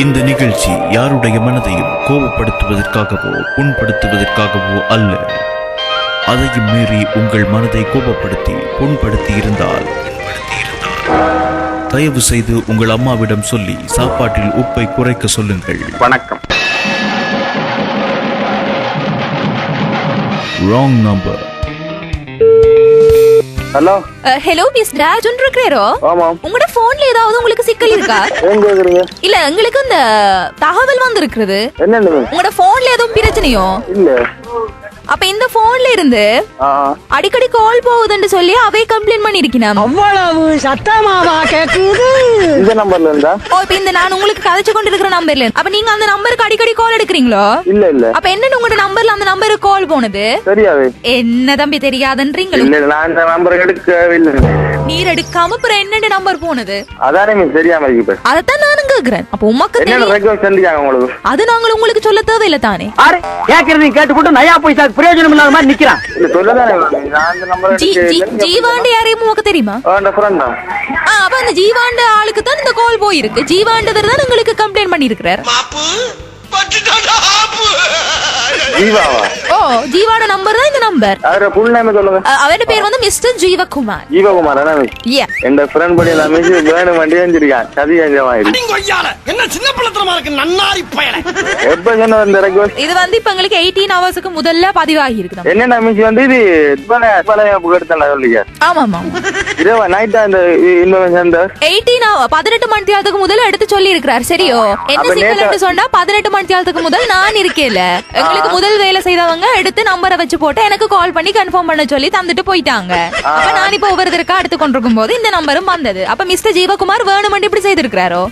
இந்த நிகழ்ச்சி யாருடைய மனதையும் கோபப்படுத்துவதற்காகவோ புண்படுத்துவதற்காகவோ அல்ல. அதையும் மீறி உங்கள் மனதை கோபப்படுத்தி புண்படுத்தி இருந்தால் தயவு செய்து உங்கள் அம்மாவிடம் சொல்லி சாப்பாட்டில் உப்பை குறைக்க சொல்லுங்கள். வணக்கம். Wrong number hello. Hello Miss Rajan இருக்கிறாரோ? ஆமாம். உங்களோட போன்ல ஏதாவது உங்களுக்கு சிக்கல் இருக்கா? இல்ல எங்களுக்கு இந்த தகவல் வந்திருக்கிறது. என்னன்னு உங்களோட போன்ல எதுவும் பிரச்சனையோ? இல்ல. அப்ப இந்த போன்ல இருந்து அடிக்கடி கால் போகுதுன்னு சொல்லி அவை கம்ப்ளைண்ட் பண்ணிருக்கணும் அவ்வளவு சத்தமாவா கேக்குது? இந்த நம்பர்ல இருந்தா? ஓ இப்ப இந்த நான் உங்களுக்கு கதைச்சு கொண்டு இருக்கிற நம்பர்ல அப்ப நீங்க அந்த நம்பருக்கு அடிக்கடி கால் எடுக்கிறீங்களோ? இல்ல இல்ல. அப்ப என்னன்னு உங்களோட நம்பர்ல அந்த நம்பருக்கு கால் போனது? தெரியாது. என்ன தம்பி தெரியாதுன்றீங்களோ? இல்ல நான் இந்த நம்பர் நீர் எடுக்காம அப்புறம் என்னன்னு நம்பர் போனது? அதானே எனக்கு தெரியாம இருக்கு இப்ப. அதத்தான் நானும் கேக்குறேன். அப்ப உமக்கு தெரியும். உங்களுக்கு? அது நாங்கள் உங்களுக்கு சொல்ல தேவையில்ல தானே? ஆறு கேக்குறது கேட்டுக்கிட்டு நயா பைசா பிரயோஜனம் இல்லாத மாதிரி நிக்கிறான். இல்ல சொல்லதானே நான் இந்த நம்பர் ஜி ஜி ஜீவாண்டு யாரையும் உமக்கு தெரியுமா? எடுக்க ஃப்ரெண்ட் தான். ஆ, அப்ப அந்த ஜீவாண்டு ஆளுக்கு தான் இந்த கால் போயிருக்கு. ஜீவாண்டவர் தான் உங்களுக்கு கம்ப்ளைண்ட் பண்ணிருக்கிறார் Panci? ஜீவாவா? ஓ ஜீவாட நம்பர் தான் இந்த நம்பர் அவர ஃபுல் நேம் சொல்லுங்க. அவரோட பேர் வந்து மிஸ்டர் ஜீவகுமார். ஜீவகுமார் என்ன மிஸ் Yeah. என் ஃப்ரெண்ட் படி நான் மிஸ் வேணும் வண்டி செஞ்சிருக்கான் சதி செஞ்சமாயிரு கொய்யால என்ன சின்ன பிள்ளத்தனமா இருக்கு நன்னாரி பயல. எப்ப சொன்ன இந்த ரெக்வஸ்ட் இது வந்து இப்ப எங்களுக்கு எயிட்டீன் ஹவர்ஸ்க்கு முதல்ல பதிவாகி இருக்கு என்னென்ன மிஸ் வந்து இது பழைய புக் எடுத்தேன் சொல்லிக்க ஆமா ஆமா இரவா நைட்டா இந்த இன்ஃபர்மேஷன் எயிட்டீன் பதினெட்டு மணி நேரத்துக்கு முதல்ல எடுத்து சொல்லி இருக்கிறார் சரியோ. என்ன அப்ப சிக்கல் நேத்து- சொன்னா பதினெட்டு மணி நேரத்துக்கு முதல் நான் இருக்கேல எங்களுக்கு முதல் வேலை செய்தவங்க எடுத்து நம்பரை வச்சு போட்டு எனக்கு கால் பண்ணி கன்ஃபார்ம் பண்ண சொல்லி தந்துட்டு போயிட்டாங்க. அப்ப நான் இப்ப ஒவ்வொருத்தருக்கா எடுத்து கொண்டிருக்கும் போது இந்த நம்பரும் வந்தது. அப்ப மிஸ்டர் ஜீவகுமார் வேணுமென்று இப்படி செய்திருக்கிறாரோ?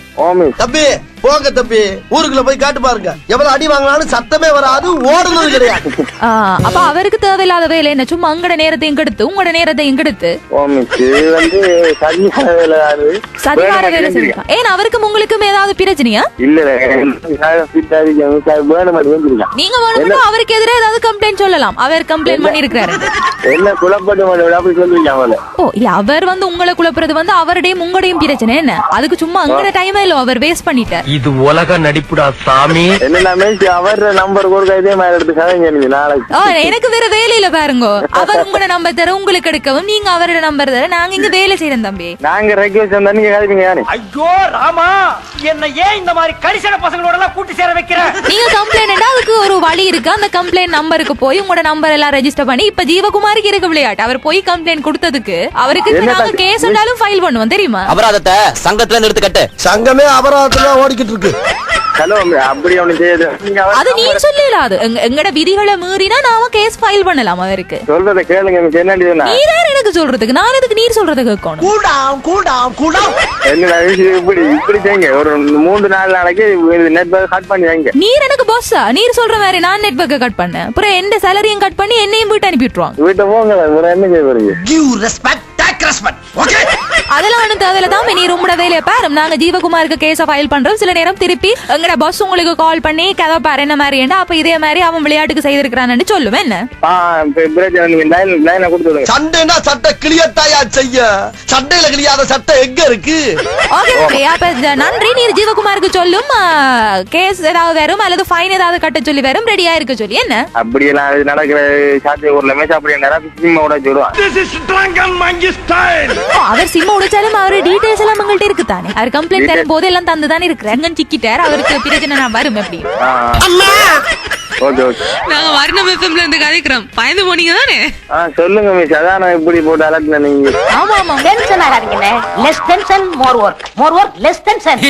போங்க தம்பி ஊருக்குள்ள போய் காட்டு பாருங்க. எவ்வளவு அடி வாங்கினாலும் சத்தமே வராது ஓடுனது கிடையாது. அப்ப அவருக்கு தேவையில்லாத வேலை என்ன சும்மா உங்களோட நேரத்தையும் கெடுத்து உங்களோட நேரத்தையும் கெடுத்து சதிகார வேலை ஏன் அவருக்கும் உங்களுக்கும் ஏதாவது பிரச்சனையா? இல்ல நீங்க வேணும்னா அவருக்கு எதிராக ஏதாவது கம்ப்ளைண்ட் சொல்லலாம். அவர் கம்ப்ளைண்ட் பண்ணி இருக்கிறாரு என்ன குழப்பட்டு ஓ இல்ல அவர் வந்து உங்களை குழப்புறது வந்து அவருடையும் உங்களுடையும் பிரச்சனை என்ன? அதுக்கு சும்மா அங்கட டைமே இல்ல அவர் வேஸ்ட் பண்ணிட்டார். இது உலக நடிப்புடா சாமி. அவர் நம்பர் கொடுக்க இதே மாதிரி எடுத்து கதைங்க நீங்க நாளைக்கு. ஓ எனக்கு வேற வேலையில பாருங்க. அவர் உங்களோட நம்பர் தர உங்களுக்கு எடுக்கவும் நீங்க அவரோட நம்பர் தர நாங்க இங்க வேலை செய்யறோம் தம்பி. நாங்க ரெக்வஸ்ட் வந்தா நீங்க கதைப்பீங்க யாரு ஐயோ ராமா என்ன ஏன் இந்த மாதிரி கரிசன பசங்களோட எல்லாம் கூட்டி சேர வைக்கிற? நீங்க கம்ப்ளைண்ட் வழி இருக்கு. அந்த கம்ப்ளைண்ட் நம்பருக்கு போய் உங்களோட நம்பர் எல்லாம் ரெஜிஸ்டர் பண்ணி இப்ப ஜீவகுமாருக்கு இருக்கு விளையாட்டு. அவர் போய் கம்ப்ளைண்ட் கொடுத்ததுக்கு அவருக்கு நாங்க? கேஸ் இருந்தாலும் ஃபைல் பண்ணுவோம் தெரியுமா? அபராதத்தை சங்கத்துல நிறுத்து கட்டு சங்கமே அபராதத்துல ஓடிக்கிட்டு இருக்கு. அது நீ சொல்லலாது எங்கட விதிகளை மீறினா நாம கேஸ் ஃபைல் பண்ணலாம் அவருக்கு. சொல்றத கேளுங்க மிஸ் என்னடி நீதான் எனக்கு சொல்றதுக்கு நான் எதுக்கு நீர் சொல்றதை கேட்கணும்? கூடாம் கூடாம் கூடாம். என்ன இப்படி இப்படி செய்யுங்க. ஒரு மூன்று நாலு நாளைக்கு நெட் கட் பண்ணி வைங்க. நீர் எனக்கு பாஸா நீர் சொல்ற மாதிரி நான் நெட்வொர்க்கை கட் பண்ணேன். அப்புறம் எந்த சேலரியும் கட் பண்ணி என்னையும் வீட்டு அனுப்பிட்டுருவாங்க வீட்டை போங்க என்ன செய்ய போறீங்க? அதெல்லாம் தேவையில்ல தான் நீ உங்களோட வேலையை பாரு. நாங்க ஜீவகுமாருக்கு கேஸ ஃபைல் பண்றோம். சில நேரம் திருப்பி எங்கட பாஸ் உங்களுக்கு கால் பண்ணி கதை பாரு என்ன மாதிரி ஏண்டா அப்ப இதே மாதிரி அவன் விளையாட்டுக்கு செய்திருக்கிறான்னு சொல்லுவேன் என்ன? சண்டைனா சட்டை கிளியத்தாயா செய்ய? சண்டையில கிளியாத சட்டை எங்க இருக்கு? ஓகே அப்ப நன்றி நீர் ஜீவகுமாருக்கு சொல்லும் கேஸ் ஏதாவது வரும் அல்லது ஃபைன் ஏதாவது கட்ட சொல்லி வரும் ரெடியா இருக்க சொல்லி. என்ன? அப்படியெல்லாம் அது நடக்கிற சாத்திய ஊர்ல மேட்ச் அப்படி நேரம் ஸ்டைல் ஓ, அவர் சிம் உடைச்சாலும் அவர் டீடைல்ஸ் எல்லாம் உங்கள்ட்ட இருக்கு தானே அவர் கம்ப்ளைண்ட் தரும் போது எல்லாம் தந்து தானே இருக்கிறார். அங்க சிக்கிட்டார் அவருக்கு பிரச்சனை நான் வரும் ஓகே நாங்க வர்ணம் எஃப்எம்ல இருந்து கதைக்கிறோம். பயந்து போனீங்க தானே? சொல்லுங்க மிஸ். அதான் நான் இப்படி போட்டு அலட்டின நீங்க. ஆமா ஆமா. Tension ஆகாதீங்கண்ணே. Less tension more work more work less tension